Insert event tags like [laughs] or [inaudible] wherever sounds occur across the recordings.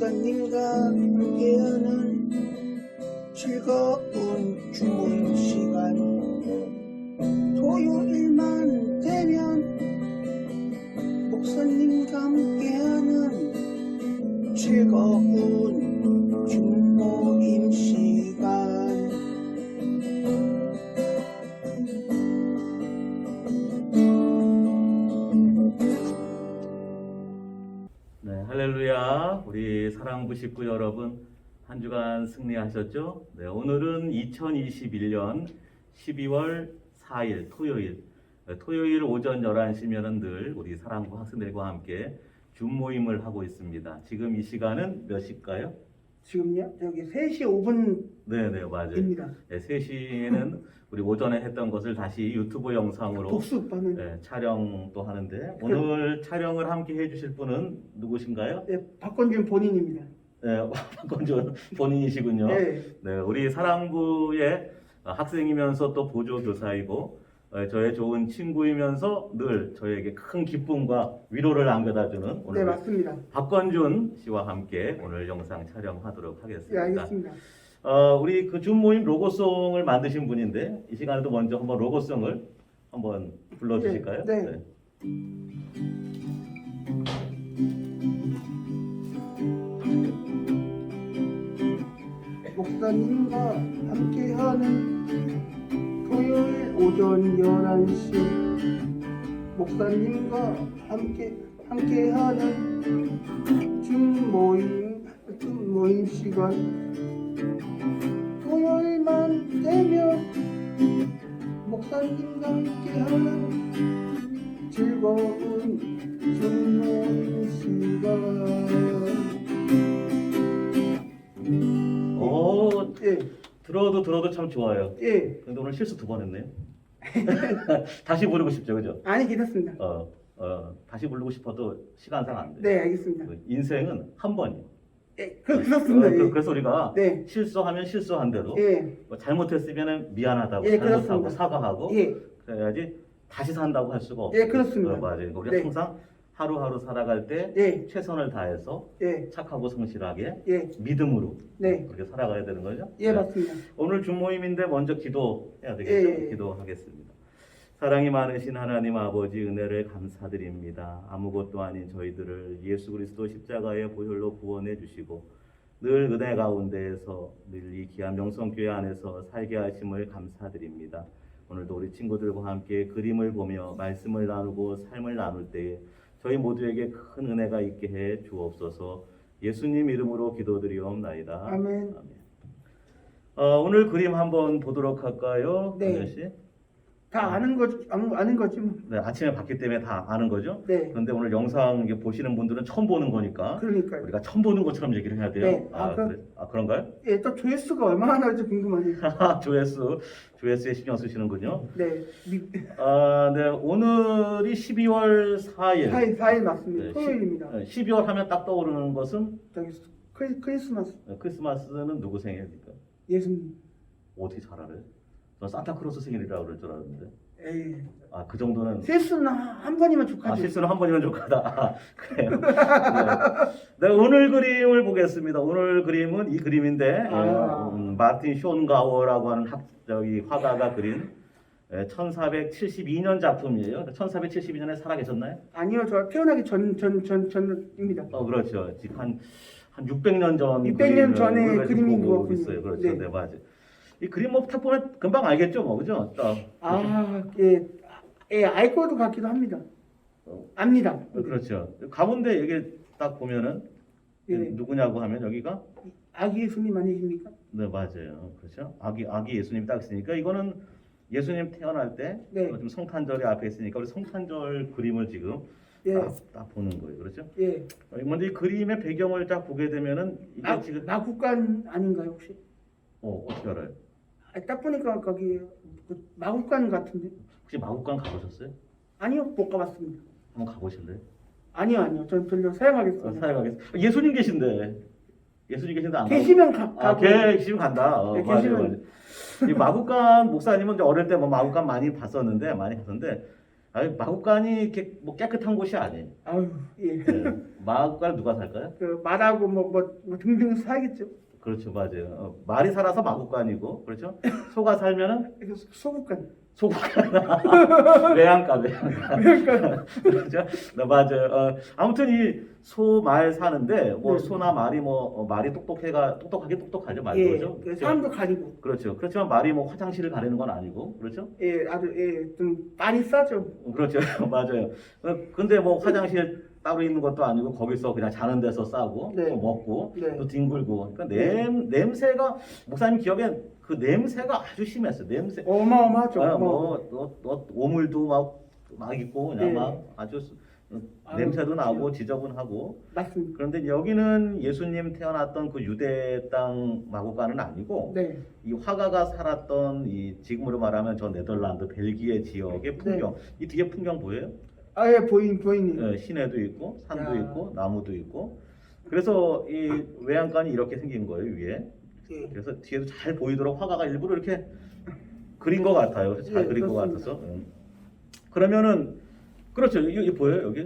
목사님과 함께하는 즐거운 주모임 시간. 토요일만 되면 목사님과 함께하는 즐거운 주모임 시간 사랑부 식구 여러분, 한 주간 승리하셨죠? 네, 오늘은 2021년 12월 4일 토요일. 네, 토요일 오전 11시면은 늘 우리 사랑부 학생들과 함께 줌 모임을 하고 있습니다. 지금 이 시간은 몇 시일까요? 지금요? 여기 3시 5분입니다. 네, 네, 맞아요. 네, 3시에는 우리 오전에 했던 것을 다시 유튜브 영상으로 복습하는 네, 촬영 도 하는데 오늘 촬영을 함께 해주실 분은 누구신가요? 네, 박건준 본인입니다. 네, [laughs] 박건준 본인이시군요. 네. 네, 우리 사랑부의 학생이면서 또 보조 교사이고 어, 저의 좋은 친구이면서 늘 저에게 큰 기쁨과 위로를 안겨다주는 네, 오늘 맞습니다. 박건준 씨와 함께 오늘 영상 촬영하도록 네, 하겠습니다. 알겠습니다. 어, 우리 그 줌 모임 로고송을 만드신 분인데 이 시간에도 먼저 한번 로고송을 한번 불러주실까요? 네, 네. 목사님과 함께하는 토요일 오전 11시 목사님과 함께 함께하는 줌 모임 줌 모임 시간. 토요일만 되면 목사님과 함께하는 즐거운 줌 모임 시간 예, 들어도 들어도 참 좋아요. 예. 근데 오늘 실수 두 번 했네요. [laughs] 다시 부르고 싶죠, 그죠? 아니 괜찮습니다. 어, 어, 다시 부르고 싶어도 시간상 안 돼. 네, 알겠습니다. 그 인생은 한 번이에요. 예, 그 그렇습니다. 어, 그, 예. 그래서 우리가 네, 실수하면 실수한 대로 예, 뭐 잘못했으면 미안하다고 예, 잘못하고 그렇습니다. 사과하고 예, 그래야지 다시 산다고 할 수가 없어요. 예, 그렇습니다. 어, 맞아요. 우리가 네. 항상 하루하루 살아갈 때 예, 최선을 다해서 예, 착하고 성실하게 예, 믿음으로 네. 그렇게 살아가야 되는 거죠. 예, 네. 맞습니다. 오늘 주모임인데 먼저 기도해야 되겠죠. 예, 예. 기도하겠습니다. 사랑이 많으신 하나님 아버지 은혜를 감사드립니다. 아무것도 아닌 저희들을 예수 그리스도 십자가의 보혈로 구원해 주시고 늘 은혜 가운데에서 늘 이 귀한 명성교회 안에서 살게 하심을 감사드립니다. 오늘도 우리 친구들과 함께 그림을 보며 말씀을 나누고 삶을 나눌 때에 저희 모두에게 큰 은혜가 있게 해 주옵소서. 예수님 이름으로 기도드리옵나이다. 아멘. 어, 오늘 그림 한번 보도록 할까요? 네. 씨? 다 아는 거 아는, 거지 뭐. 네, 아침에 봤기 때문에 다 아는 거죠? 네, 그런데 오늘 영상 이게 보시는 분들은 처음 보는 거니까 그러니까요. 우리가 처음 보는 것처럼 얘기를 해야 돼요. 네. 아, 아, 그- 그래? 아 그런가요? 예, 또 조회수가 얼마나 나올지 궁금하네요. [laughs] 조회수, 조회수에 신경 쓰시는군요. 네, 미, 아, 네, 오늘이 12월 4일. 4일 4일 맞습니다. 네, 토요일입니다. 12월 하면 딱 떠오르는 것은 저기 크리, 크리스마스 어, 크리스마스는 누구 생일입니까? 예수님. 어떻게 잘 알아요? 전 산타크로스 생일이라고 그럴 줄 알았는데. 에이, 아, 그 정도는 실수는 한 번이면 아, 족하죠. 실수는 한 번이면 좋겠다. 아, 그래요. 네. 네, 오늘 그림을 보겠습니다. 오늘 그림은 이 그림인데 아. 음, 마틴 쇼가워라고 하는 학, 저기 화가가 그린 예, 1472년 작품이에요. 1472년에 살아계셨나요? 아니요, 저 태어나기 전 전 전 전입니다. 어, 그렇죠. 지금 한, 한 600년 전 600년 그림을 전의 그림인 보고 것 같군요. 있어요. 그렇죠. 네. 네, 맞아요. 이 그림 뭐딱 보면 금방 알겠죠, 뭐 그죠? 딱. 아, 예, 예, 알 것도 같기도 합니다. 압니다. 어, 그렇죠. 가운데 이게 딱 보면은 예. 누구냐고 하면 여기가 아기 예수님 아니십니까? 네 맞아요. 그렇죠. 아기 아기 예수님 딱 있으니까 이거는 예수님 태어날 때 네. 어, 지금 성탄절이 앞에 있으니까 우리 성탄절 그림을 지금 예, 딱, 딱 보는 거예요. 그렇죠? 예. 어, 먼저 이 그림의 배경을 딱 보게 되면은 이게 마, 지금 마국간 아닌가요 혹시? 어 어떻게 알아요? 아, 딱 보니까 거기 그 마국간 같은데? 혹시 마국간 가보셨어요? 아니요, 못 가봤습니다. 한번 가보실래요? 아니요, 아니요. 전 별로 어, 사양하겠습니다. 사양하겠습니다. 예수님 계신데 예수님 계신데 안 가고 계시면 가, 아, 가고. 계시면 간다. 어, 네, 맞아요, 계시면. 맞아요. 이 마국간 목사님은 이제 어릴 때 뭐 마국간 많이 봤었는데 많이 봤었는데 아니, 마국간이 이렇게 뭐 깨끗한 곳이 아니에요. 아유 예. 네. 마국간 누가 살까요? 그 말하고 뭐, 뭐, 뭐 등등 살겠죠. 그렇죠, 맞아요. 어, 말이 살아서 마국간이고, 그렇죠? 소가 살면은 소국간. 소국간. [laughs] 외양가, 외양가. 그러니까 그렇죠? 네, 맞아요. 어, 아무튼 이 소 말 사는데 뭐 네. 소나 말이 뭐 어, 말이 똑똑해가 똑똑하게 똑똑하죠 말도 예. 그렇죠? 그 사람도 가리고 그렇죠. 그렇지만 말이 뭐 화장실을 가리는 건 아니고 그렇죠? 예 아주 예좀 많이 싸죠. 어, 그렇죠. [laughs] 맞아요. 어, 근데 뭐 화장실 따로 있는 것도 아니고 거기서 그냥 자는 데서 싸고 네. 또 먹고 네. 또 뒹굴고 그러니까 냄 냄새가 목사님 기억엔 그 냄새가 아주 심했어요. 냄새 어마어마하죠. 아. 뭐, 뭐, 뭐 오물도 막, 막 있고 그냥 예. 막 아주 수- 아유, 냄새도 나고 지저분하고 맞습니다. 그런데 여기는 예수님 태어났던 그 유대 땅 마구간은 아니고 네. 이 화가가 살았던 이 지금으로 말하면 저 네덜란드 벨기에 지역의 풍경 이 뒤에 풍경 보여요? 아예 보인 보이니. 예, 시내도 있고 산도 야. 있고 나무도 있고 그래서 이 외양간이 이렇게 생긴 거예요 위에 예. 그래서 뒤에도 잘 보이도록 화가가 일부러 이렇게 그린 것 같아요. 그래서 잘 예, 그린 것 그렇습니다. 같아서. 음. 그러면은 그렇죠. 이거 보여요 여기?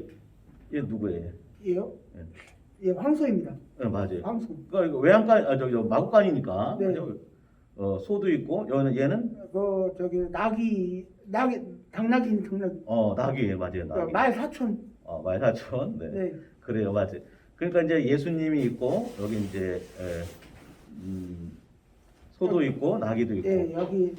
얘 누구예요? 예요? 예. 예 황소입니다. 네, 맞아요. 황소. 그러니까 외양간 아 저기 저 마구간이니까 네. 그죠? 어 소도 있고 얘는 얘는 그 저기 낙이 낙이 당나귀 당나귀. 어 낙이 맞아요 그 낙이. 말 사촌. 어 말사촌. 네. 네. 그래요 맞아요. 그러니까 이제 예수님이 있고 여기 이제 에, 음, 소도 있고 나귀도 있고 예 여기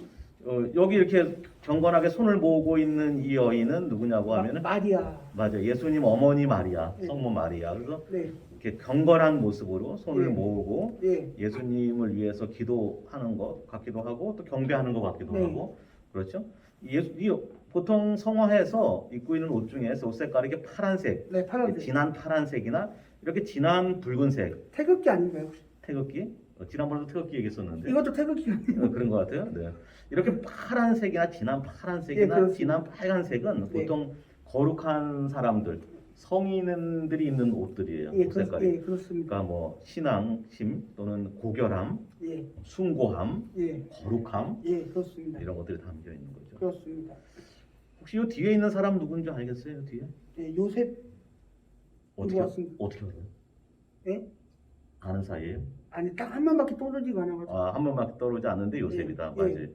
어, 여기 이렇게 경건하게 손을 모으고 있는 이 여인은 누구냐고 하면은 마, 마리아. 맞아 예수님 어머니 마리아 네. 성모 마리아 그래서 네. 이렇게 경건한 모습으로 손을 예. 모으고 예. 예수님을 위해서 기도하는 것 같기도 하고 또 경배하는 것 같기도 네. 하고 그렇죠 이 예수 이 보통 성화해서 입고 있는 옷 중에 옷 색깔이 이렇게 파란색 네 파란색. 진한 파란색이나 이렇게 진한 붉은색 태극기 아닌가요 혹시? 태극기 어, 지난번에도 태극기 얘기했었는데 이것도 태극기 아니에요? 어, 그런 것 같아요. 네. 이렇게 파란색이나 진한 예, 파란색이나 그렇습니다. 진한 빨간색은 네. 보통 거룩한 사람들, 성인들이 입는 옷들이에요. 예, 옷 색깔이. 예 그렇습니다. 그러니까 뭐 신앙심 또는 고결함, 예. 숭고함, 예. 거룩함 예 그렇습니다. 이런 것들이 담겨 있는 거죠. 그렇습니다. 혹시 이 뒤에 있는 사람 누군지 알겠어요? 이 뒤에 예, 요셉 어떻게. 어떻게 알아요? 예? 아는 사이에요? 아니 딱 한 번밖에 떠들지가 않아가지고 아, 한 번밖에 떠오르지 않는데 요셉이다. 예, 맞아요.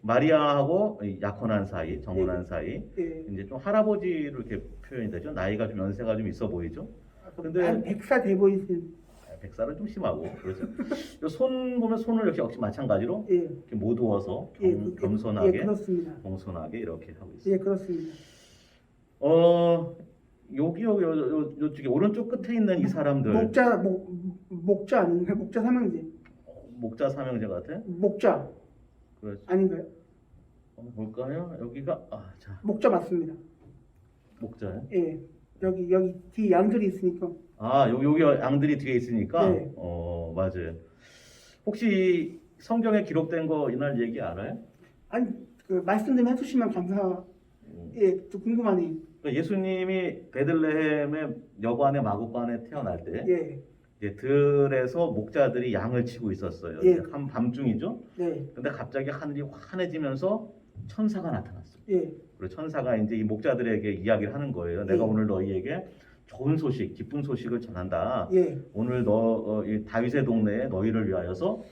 마리아하고 이 약혼한 사이, 정혼한 사이. 예. 이제 좀 할아버지로 이렇게 표현이 되죠. 나이가 좀 연세가 좀 있어 보이죠. 근데- 한 백사 돼 보이신 아, 백살은 좀 심하고 그렇죠. 이손 보면 손을 이렇게 역시 마찬가지로 예. 이렇게 모두어서 예, 겸, 그- 겸손하게 예 그렇습니다. 공손하게 이렇게 하고 있어요. 예 그렇습니다. 어 여기 요, 요, 요, 요 쪽에 오른쪽 끝에 있는 이 사람들 목자 목 목자 아닌가요? 목자 삼형제. 어, 목자 삼형제 같아. 목자 그래서 아닌가요? 한번 볼까요? 여기가 아자 목자 맞습니다. 목자요. 예. 여기 여기 뒤에 양들이 있으니까 아 여기 여기 양들이 뒤에 있으니까 네. 어 맞아요. 혹시 성경에 기록된 거 이날 얘기 알아요? 아니 그 말씀 좀 해주시면 감사. 음. 예, 좀 궁금하네요. 그러니까 예수님이 베들레헴의 여관의 마구간에 태어날 때 예, 이제 들에서 목자들이 양을 치고 있었어요. 예. 한 밤중이죠. 네, 근데 갑자기 하늘이 환해지면서 천사가 나타났어요. 예, 그리고 천사가 이제 이 목자들에게 이야기를 하는 거예요. 내가 예. 오늘 너희에게 좋은 소식, 기쁜 소식을 전한다. 예, 오늘 너 어, 이 다윗의 동네에 너희를 위하여서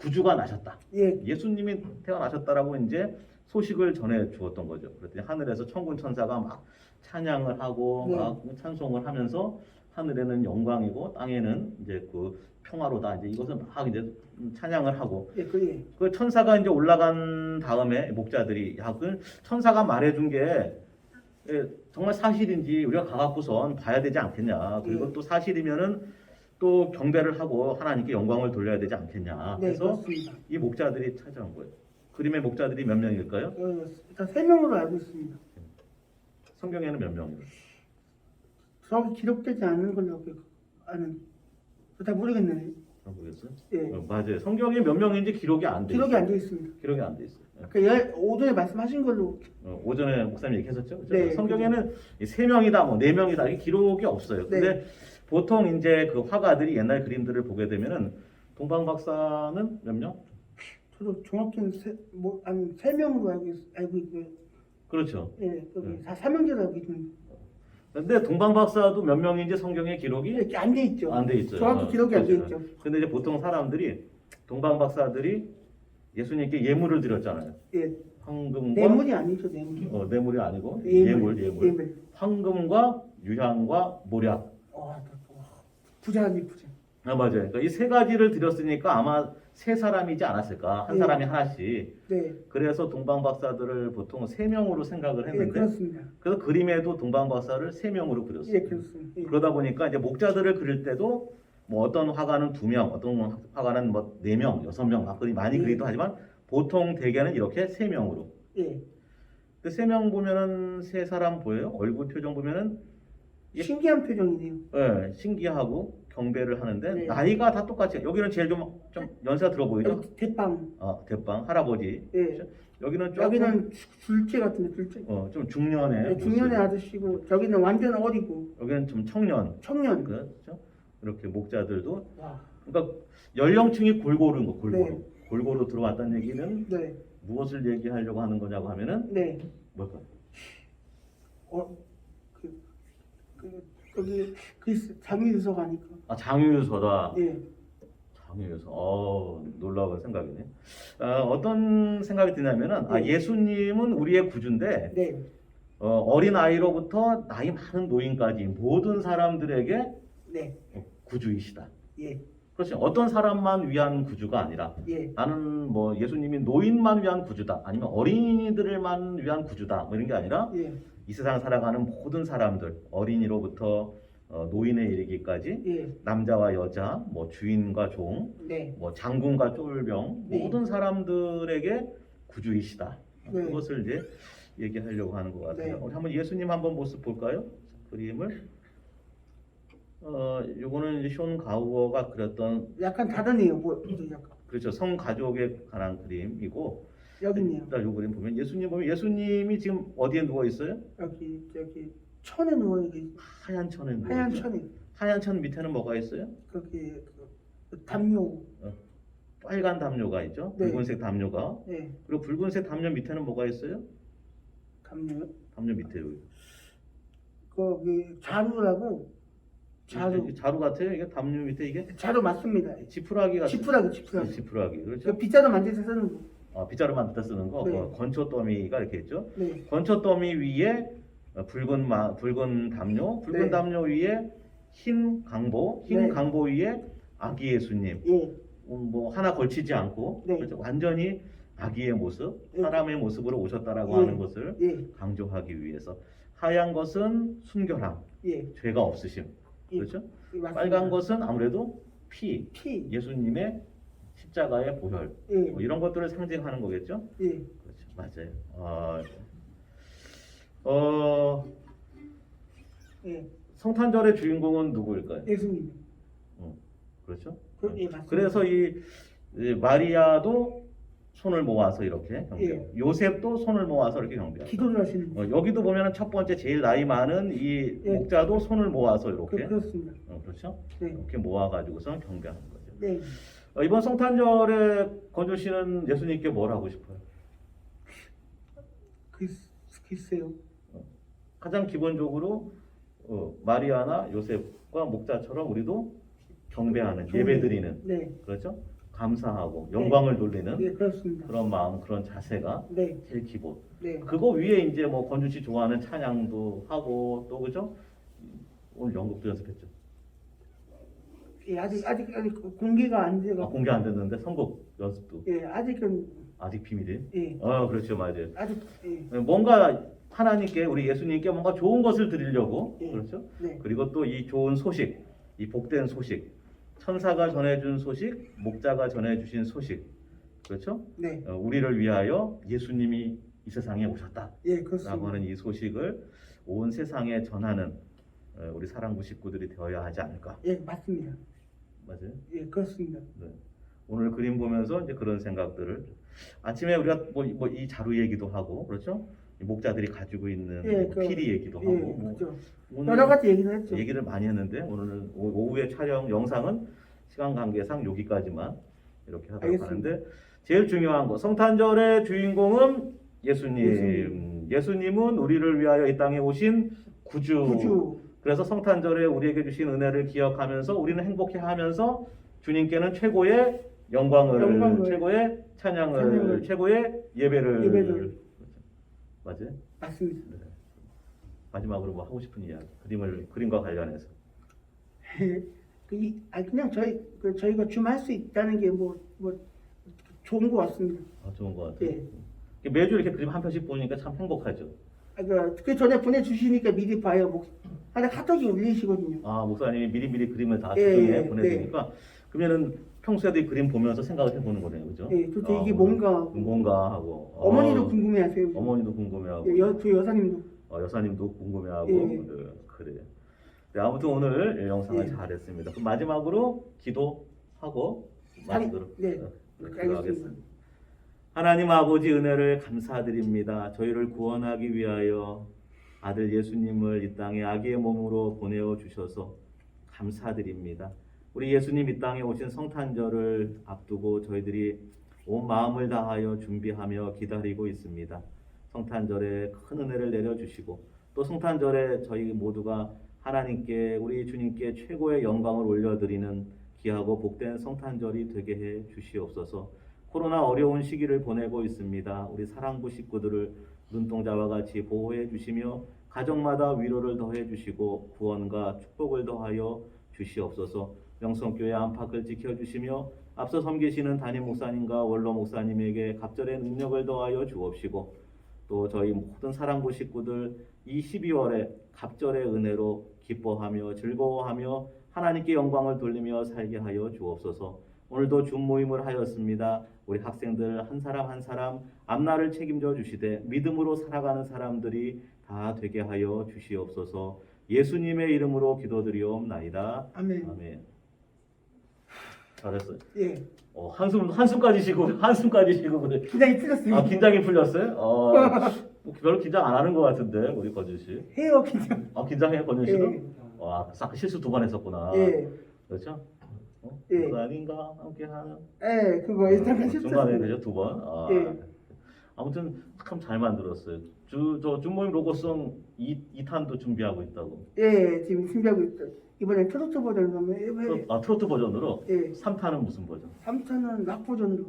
구주가 나셨다. 예, 예수님이 태어나셨다라고 이제 소식을 전해 주었던 거죠. 그랬더니 하늘에서 천군 천사가 막 찬양을 하고 네. 막 찬송을 하면서 하늘에는 영광이고 땅에는 이제 그 평화로다. 이제 이것을 막 이제 찬양을 하고 예, 그 예, 그 천사가 이제 올라간 다음에 목자들이 야, 그 천사가 말해준 게 예, 정말 사실인지 우리가 가갖고선 봐야 되지 않겠냐. 그리고 예. 또 사실이면은 또 경배를 하고 하나님께 영광을 돌려야 되지 않겠냐. 네, 그래서 그렇습니다. 이 목자들이 찾아온 거예요. 그림의 목자들이 몇 명일까요? 어, 일단 세 명으로 알고 있습니다. 성경에는 몇 명이에요? 정확히 기록되지 않은 걸로 아는. 잘 모르겠네요. 잘 모르겠어요. 예, 어, 맞아요. 성경에 몇 명인지 기록이 안 돼. 기록이. 안 되어 있습니다. 기록이 안 돼 있어요. 예. 그 열, 오전에 말씀하신 걸로 어, 오전에 목사님 얘기했었죠. 그죠? 네, 성경에는 이세 명이다, 뭐 네 명이다 이게 기록이 없어요. 네. 근데 보통 이제 그 화가들이 옛날 그림들을 보게 되면은 동방 박사는 몇 명? 저도 정확히는 세, 뭐, 한 세 명으로 알고, 있, 알고 있고요. 그렇죠. 예, 네. 다 삼형제라고 있는 근데 동방 박사도 몇 명인지 성경에 기록이 이렇게 안 돼 있죠. 안 돼 있어요. 정확히 어, 기록이 안돼 그렇죠. 있죠. 근데 이제 보통 사람들이 동방 박사들이 예수님께 예물을 드렸잖아요. 예, 황금과 뇌물이 아니죠, 뇌물. 어, 뇌물이 아니고 예물, 예물, 예물. 예물. 황금과 유향과 모략. 와, 와, 부자니 부자. 아 맞아요. 그러니까 이 세 가지를 드렸으니까 아마 세 사람이지 않았을까 한 예. 사람이 하나씩. 네, 그래서 동방 박사들을 보통 세 명으로 생각을 예, 했는데 그렇습니다. 그래서 그림에도 동방 박사를 세 명으로 그렸어요. 예, 그렇습니다. 예. 그러다 보니까 이제 목자들을 그릴 때도 뭐 어떤 화가는 두 명, 어떤 화가는 뭐 네 명, 여섯 명 막 그리 많이 예. 그리도 하지만 보통 대개는 이렇게 세 명으로. 예. 세명 보면은 세 사람 보여요. 얼굴 표정 보면은 예. 신기한 표정이네요. 예, 신기하고 경배를 하는데 네. 나이가 다 똑같이 여기는 제일 좀, 좀 연세가 들어 보이죠? 여기 대빵. 어, 대빵 할아버지. 예. 여기는 조금 여기는 주- 둘째 같은데 둘째. 어, 좀 중년의 예, 중년의 모습. 아저씨고 저기는 완전 어리고 여기는 좀 청년. 청년. 그렇죠? 이렇게 목자들도 와, 그러니까 연령층이 골고루인 거 골고루. 네. 골고루 들어왔다는 얘기는 네, 무엇을 얘기하려고 하는 거냐고 하면은 네. 뭘까? 어, 그, 그 거기 그 장유유서 가니까. 아 장유유서다. 예, 장유유서. 어 놀라운 생각이네. 아, 어떤 생각이 드냐면은 아, 네. 예수님은 우리의 구주인데 네, 어, 린 아이로부터 나이 많은 노인까지 모든 사람들에게 네, 구주이시다. 예, 그렇죠. 어떤 사람만 위한 구주가 아니라 예, 나는 뭐 예수님이 노인만 위한 구주다. 아니면 어린이들만 위한 구주다. 뭐 이런 게 아니라 예, 이 세상 살아가는 모든 사람들 어린이로부터 어, 노인에 이르기까지 예, 남자와 여자, 뭐 주인과 종, 네, 뭐 장군과 쫄병 네. 모든 사람들에게 구주이시다. 네. 그것을 이제 얘기하려고 하는 것 같아요. 네. 우리 한번 예수님 한번 모습 볼까요? 그림을 어 요거는 이제 쇼 가우어가 그렸던 약간 다르네요. 뭐, 약간 그렇죠 성 가족에 관한 그림이고 여기 있네요. 일단 요 그림 보면 예수님 보면 예수님이 지금 어디에 누워 있어요? 여기 저기 천에 누워 있는 하얀 천에 누워 하얀. 천에 하얀 천 밑에는 뭐가 있어요? 거기 그 담요. 빨간 담요가 있죠. 네. 붉은색 담요가 예, 그리고 붉은색 담요 밑에는 뭐가 있어요? 담요. 담요 밑에 여기 거기 자루라고 자루. 자루 같아요. 이게 담요 밑에 이게 자루 맞습니다. 지푸라기 같은 지푸라기, 지푸라기. 지푸라기 그렇죠? 저 빗자루 만들 때 쓰는 거. 아, 빗자루 만들 때 쓰는 거 네. 어, 건초 더미가 이렇게 있죠. 네, 건초 더미 위에 어, 붉은 마 붉은 담요, 붉은 네. 담요 위에 흰 강보, 흰 네. 강보 위에 아기 예수님. 예, 음, 뭐 하나 걸치지 않고 네. 그렇죠? 완전히 아기의 모습, 네. 사람의 모습으로 오셨다라고 예. 하는 것을 예, 강조하기 위해서 하얀 것은 순결함, 예. 죄가 없으심, 예. 그렇죠? 예. 빨간 것은 아무래도 피, 피. 예수님의 십자가의 보혈 예, 뭐 이런 것들을 상징하는 거겠죠? 예. 그렇죠, 맞아요. 아, 어, 예. 성탄절의 주인공은 누구일까요? 예수님. 그렇죠? 그, 예, 맞습니다. 그래서 이, 이 마리아도 손을 모아서 이렇게 경배. 예. 요셉도 손을 모아서 이렇게 경배. 기도를 하시는 거. 어, 여기도 보면은 첫 번째 제일 나이 많은 이 예. 목자도 손을 모아서 그, 이렇게 그렇습니다. 어, 그렇죠? 네, 이렇게 모아가지고서 경배하는 거죠. 네. 어, 이번 성탄절에 건조 씨는 예수님께 뭘 하고 싶어요? 글, 글쎄요. 가장 기본적으로 어, 마리아나 요셉과 목자처럼 우리도 경배하는 예배드리는 네, 그렇죠? 감사하고 영광을 돌리는 네, 그렇습니다. 그런 마음 그런 자세가 네, 제일 기본. 네. 그거 위에 이제 뭐 건주 씨 좋아하는 찬양도 하고 또 그죠? 오늘 연극도 연습했죠. 예, 아직, 아직, 아직 공개가 안 아, 돼가. 공개 안 됐는데 선곡 연습도 예, 아직은, 아직 비밀이에요. 예, 어 그렇죠 맞아요. 아직, 예, 뭔가 하나님께 우리 예수님께 뭔가 좋은 것을 드리려고 예. 그렇죠. 네, 그리고 또 이 좋은 소식, 이 복된 소식, 천사가 전해준 소식, 목자가 전해주신 소식, 그렇죠? 네, 어, 우리를 위하여 예수님이 이 세상에 오셨다. 예, 라고 그렇습니다. 하는 이 소식을 온 세상에 전하는 어, 우리 사랑부 식구들이 되어야 하지 않을까. 예, 맞습니다. 맞아요. 예, 그렇습니다. 네. 오늘 그림 보면서 이제 그런 생각들을 아침에 우리가 뭐 이 자루 얘기도 하고 그렇죠? 이 목자들이 가지고 있는 예, 뭐 그- 피리 얘기도 예, 하고 뭐 그죠. 오늘 여러 가지 얘기를 했죠. 얘기를 많이 했는데 오늘은 오- 오후에 촬영 영상은 시간 관계상 여기까지만 이렇게 하도록 알겠습니다. 하는데 제일 중요한 거 성탄절의 주인공은 예수님. 예수님. 예수님은 우리를 위하여 이 땅에 오신 구주. 구주. 그래서 성탄절에 우리에게 주신 은혜를 기억하면서 우리는 행복해 하면서 주님께는 최고의 영광을, 영광을, 최고의 찬양을, 찬양을, 최고의 예배를, 예배를. 맞아요? 맞습니다. 네. 마지막으로 뭐 하고 싶은 이야기 그림을 그림과 관련해서 그 이, 아 그냥 저희 그 저희가 좀 할 수 있다는 게뭐뭐 좋은 것 같습니다. 아, 좋은 것 같아요. 예. 매주 이렇게 그림 한 편씩 보니까 참 행복하죠. 아, 그, 그 전에 보내주시니까 미리 봐요. 뭐, 하나 카톡이 울리시거든요. 아 목사님이 미리미리 그림을 다 예, 주중에 예, 보내주니까 그러면은 평소에도 이 그림 보면서 생각을 해보는 거네요, 그죠? 예, 도대체 아, 이게 오늘 뭔가 뭔가 하고 어머니도 어, 궁금해하세요. 어머니도 궁금해하고 예, 여, 저 여사님도 어, 여사님도 궁금해하고 예. 네, 그래요. 네, 아무튼 오늘 영상을 예. 잘했습니다. 그럼 마지막으로 기도하고 마치도록 네, 어, 알겠습니다. 기도하겠습니다. 하나님 아버지 은혜를 감사드립니다. 저희를 구원하기 위하여 아들 예수님을 이 땅에 아기의 몸으로 보내어 주셔서 감사드립니다. 우리 예수님 이 땅에 오신 성탄절을 앞두고 저희들이 온 마음을 다하여 준비하며 기다리고 있습니다. 성탄절에 큰 은혜를 내려 주시고 또 성탄절에 저희 모두가 하나님께 우리 주님께 최고의 영광을 올려드리는 귀하고 복된 성탄절이 되게 해 주시옵소서. 코로나 어려운 시기를 보내고 있습니다. 우리 사랑부 식구들을 눈동자와 같이 보호해 주시며 가정마다 위로를 더해 주시고 구원과 축복을 더하여 주시옵소서. 명성교회 안팎을 지켜 주시며 앞서 섬기시는 담임 목사님과 원로 목사님에게 갑절의 능력을 더하여 주옵시고 또 저희 모든 사랑부 식구들 이 12월에 갑절의 은혜로 기뻐하며 즐거워하며 하나님께 영광을 돌리며 살게 하여 주옵소서. 오늘도 줌 모임을 하였습니다. 우리 학생들 한 사람 한 사람 앞날을 책임져 주시되 믿음으로 살아가는 사람들이 다 되게 하여 주시옵소서. 예수님의 이름으로 기도드리옵나이다. 아멘. 아멘. 잘했어요. 예, 어, 한숨 한숨까지 쉬고 한숨까지 쉬고 그래. 기장이 틀렸어요. 아 긴장이 풀렸어요? 어, [laughs] 뭐 별로 긴장 안 하는 것 같은데 우리 권준 씨. 해요, 기장. 아 긴장해 권준 씨도? 예, 와, 싹 실수 두 번 했었구나. 예, 그렇죠? 어? 예. 그 아닌가 함께 하는. 예, 그거 어, 중간에 실수했어요. 그죠 두 번. 아, 예. 아무튼 참 잘 만들었어요. 주저 준모임 로고송 2, 2탄도 준비하고 있다고. 예, 지금 준비하고 있어요. 이번에 트로트 버전으로. 트로, 아 트로트 버전으로. 예, 3탄은 무슨 버전? 3차는 락 버전으로.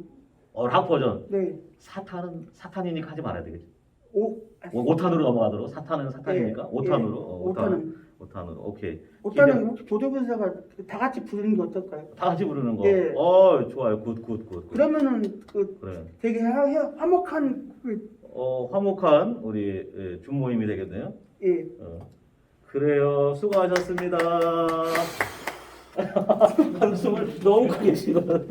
어, 락 버전. 네, 4탄은 4탄이니까 하지 말아야 되겠지. 5, 5탄으로 넘어가도록 4탄은 4탄이니까 예, 5탄으로. 예, 어, 5탄. 5탄은 5탄으로. 오케이. 5탄은 혹시 보도교사가 다 같이 부르는 게 어떨까요? 다 같이 부르는 거. 예. 어, 좋아요. 굿, 굿, 굿. 굿. 그러면은 그 그래. 되게 화- 화- 화목한 그 어, 화목한 우리 예, 준 모임이 되겠네요. 예. 어. 그래요. 수고하셨습니다. [laughs] 한숨을 너무 크게 쉬는.